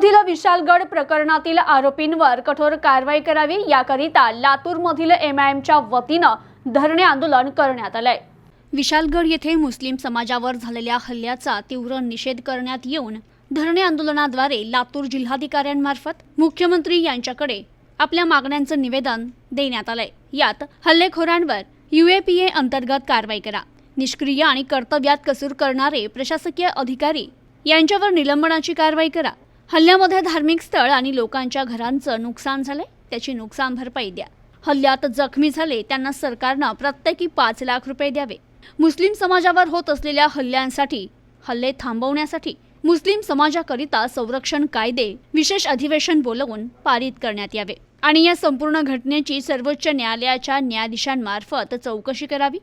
लातूरमधील विशालगड प्रकरणातील आरोपींवर कठोर कारवाई करावी याकरिता लातूरमधील एमआयएमच्या वतीनं धरणे आंदोलन करण्यात आलंय. विशालगड येथे मुस्लिम समाजावर झालेल्या हल्ल्याचा तीव्र निषेध करण्यात येऊन धरणे आंदोलनाद्वारे लातूर जिल्हाधिकाऱ्यांमार्फत मुख्यमंत्री यांच्याकडे आपल्या मागण्यांचं निवेदन देण्यात आलंय. यात हल्लेखोरांवर युएपीए अंतर्गत कारवाई करा. निष्क्रिय आणि कर्तव्यात कसूर करणारे प्रशासकीय अधिकारी यांच्यावर निलंबनाची कारवाई करा. हल्ल्यामध्ये धार्मिक स्थळ आणि लोकांच्या घरांचं नुकसान झालंय? त्याची नुकसान भरपाई द्या. हल्ल्यात जखमी झाले त्यांना सरकारनं प्रत्येकी पाच लाख रुपये द्यावे. मुस्लिम समाजावर होत असलेल्या हल्ल्यांसाठी हल्ले थांबवण्यासाठी मुस्लिम समाजाकरिता संरक्षण कायदे विशेष अधिवेशन बोलवून पारित करण्यात यावे. आणि या संपूर्ण घटनेची सर्वोच्च न्यायालयाच्या न्यायाधीशांमार्फत चौकशी करावी?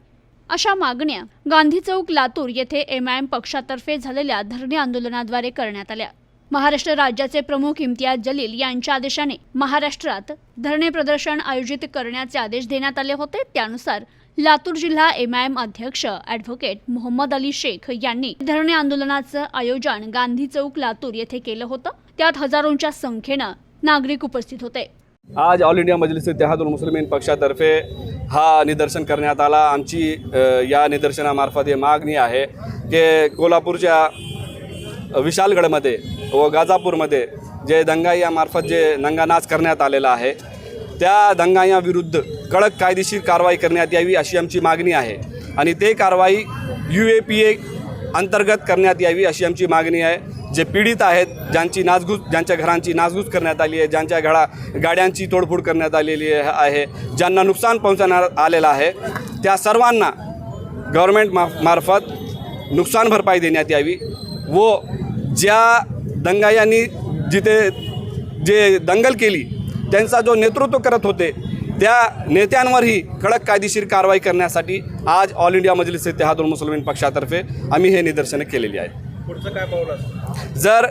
अशा मागण्या गांधी चौक लातूर येथे एमआयएम पक्षातर्फे झालेल्या धरणे आंदोलनाद्वारे करण्यात आल्या. महाराष्ट्र राज्याचे प्रमुख इम्तियाज जलील यांच्या आदेशाने महाराष्ट्रात धरणे प्रदर्शन आयोजित करण्याचे आदेश देण्यात आले होते. त्यानुसार लातूर जिल्हा एम आयएम अध्यक्ष ॲडव्होकेट मोहम्मद अली शेख यांनी धरणे आंदोलनाचं आयोजन गांधी चौक लातूर येथे केलं होतं. त्यात हजारोंच्या संख्येनं नागरिक उपस्थित होते. आज ऑल इंडिया मजलिस इतिहादुल मुस्लिमीन पक्षातर्फे हा निदर्शन करण्यात आला. आमची या निदर्शनामार्फत हे मागणी आहे की कोल्हापूरच्या विशालगडमध्ये व गाजापूरमध्ये जे दंगाईयामार्फत जे नंगानाच करण्यात आलेला आहे त्या दंगाईयाविरुद्ध कडक कायदेशीर कारवाई करण्यात यावी अशी आमची मागणी आहे. आणि ते कारवाई यू ए पी ए अंतर्गत करण्यात यावी अशी आमची मागणी आहे. जे पीडित आहेत ज्यांची नासधूस ज्यांच्या घरांची नासधूस करण्यात आली आहे ज्यांच्या घडा गाड्यांची तोडफोड करण्यात आलेली आहे ज्यांना नुकसान पोहोचवण्यात आलेलं आहे त्या सर्वांना गव्हर्मेंट मा मार्फत नुकसान भरपाई देण्यात यावी. व ज्या दंगायांनी जिथे जे दंगल केली त्यांचा जो नेतृत्व करत होते त्या नेत्यांवरही कडक कायदेशीर कारवाई करण्यासाठी आज ऑल इंडिया मजलिस इतिहादुल मुस्लिमीन पक्षातर्फे आम्ही हे निदर्शने केलेली आहेत. पुढचं काय असतं? जर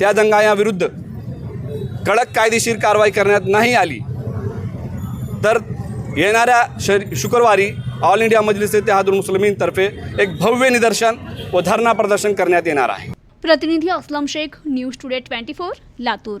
त्या दंगायाविरुद्ध कडक कायदेशीर कारवाई करण्यात नाही आली तर येणाऱ्या शर शुक्रवारी ऑल इंडिया मजलिस इतिहादुल मुस्लिमींतर्फे एक भव्य निदर्शन व धरणा प्रदर्शन करण्यात येणार आहे. प्रतिनिधी Aslam Shaikh news today twenty four Latur.